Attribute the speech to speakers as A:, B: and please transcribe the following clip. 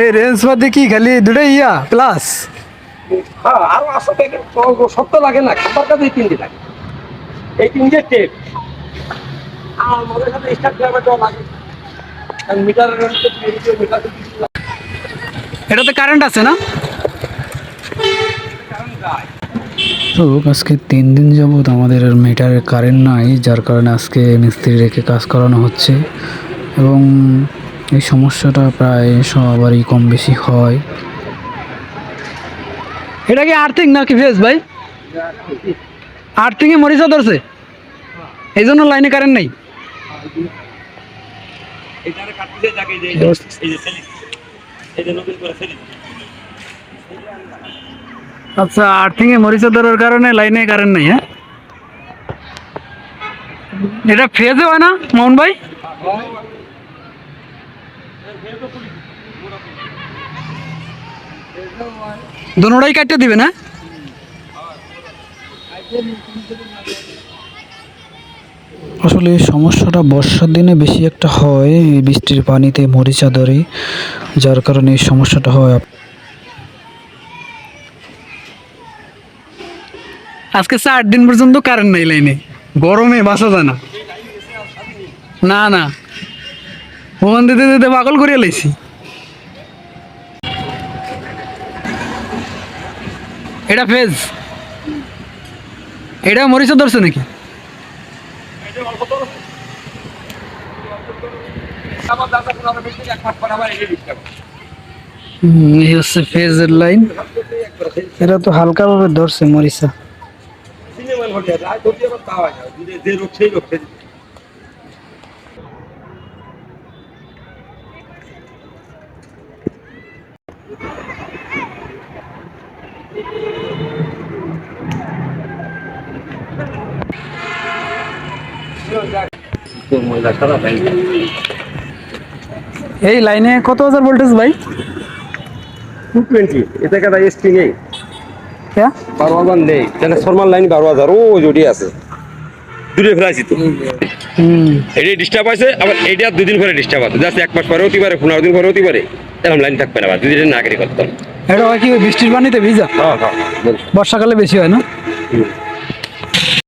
A: এই রেঞ্জ মধ্যে কি খালি দুটাই ইয়া প্লাস
B: হ্যাঁ আরও আসলে সত্য লাগে না খাবার কাছে এই তিনটে লাগে। এই তিনটে টেপ আমার মনের সাথে স্টার্ট ড্রাইভার লাগে। মিটার
A: এটাতে কারেন্ট আছে না? তো আজকে তিন দিন যাবত আমাদের মিটারে কারেন্ট নাই যার কারণে আজকে মিস্ত্রি রেখে কাজ করানো হচ্ছে। এবং এই সমস্যাটা প্রায় সবারই কম বেশি হয়। এটা কি আর্থিং নাকি ফেস ভাই? আর্থিংয়ে মরিচা ধরছে। এই জন্য লাইনে কারেন্ট নেই। আচ্ছা আর্থিং এ মরিচা ধরার কারণে লাইনে কারেন্ট নেই হ্যাঁ? এটা ফেজে হয় না মোহন ভাই? দোনোটাই কাটতে দিবে না? আসলে সমস্যাটা বর্ষার দিনে বেশি একটা হয় এই বৃষ্টির পানিতে মরিচা ধরে যার কারণে এই সমস্যাটা হয়। আজকে চার দিন পর্যন্ত কারেন্ট নাই লাইনে। গরমে বাসা যায় না। না না। ফোন দিতে দিতে পাগল করিয়া লাইছি। এটা ফেজ। এটা মরিচা ধরছে নাকি? এই হচ্ছে লাইন। এটা তো হালকা ভাবে ধরছে মরিচা। এই লাইনে কত হাজার ভোল্টেজ ভাই?
B: টু টোয়েন্টি এটা কাটা এসপি নেই?
A: হ্যাঁ
B: বারো হাজার নেই। ট্রান্সফরমার লাইন বারো হাজার? ও জড়িয়ে আছে। দূরে ফেলাইছি তো।
A: হুম।
B: এটা ডিস্টার্ব আছে আবার এইটা দুদিন পরে ডিস্টার্ব আছে। জাস্ট এক মাস পরে হতে পারে পনেরো দিন পরে হতে পারে। এরকম লাইন থাকবে না আবার। দুদিন না কেটে করতাম।
A: এটা হয় কি বৃষ্টির পানিতে ভিজা?
B: হ্যাঁ হ্যাঁ
A: বর্ষাকালে বেশি হয় না।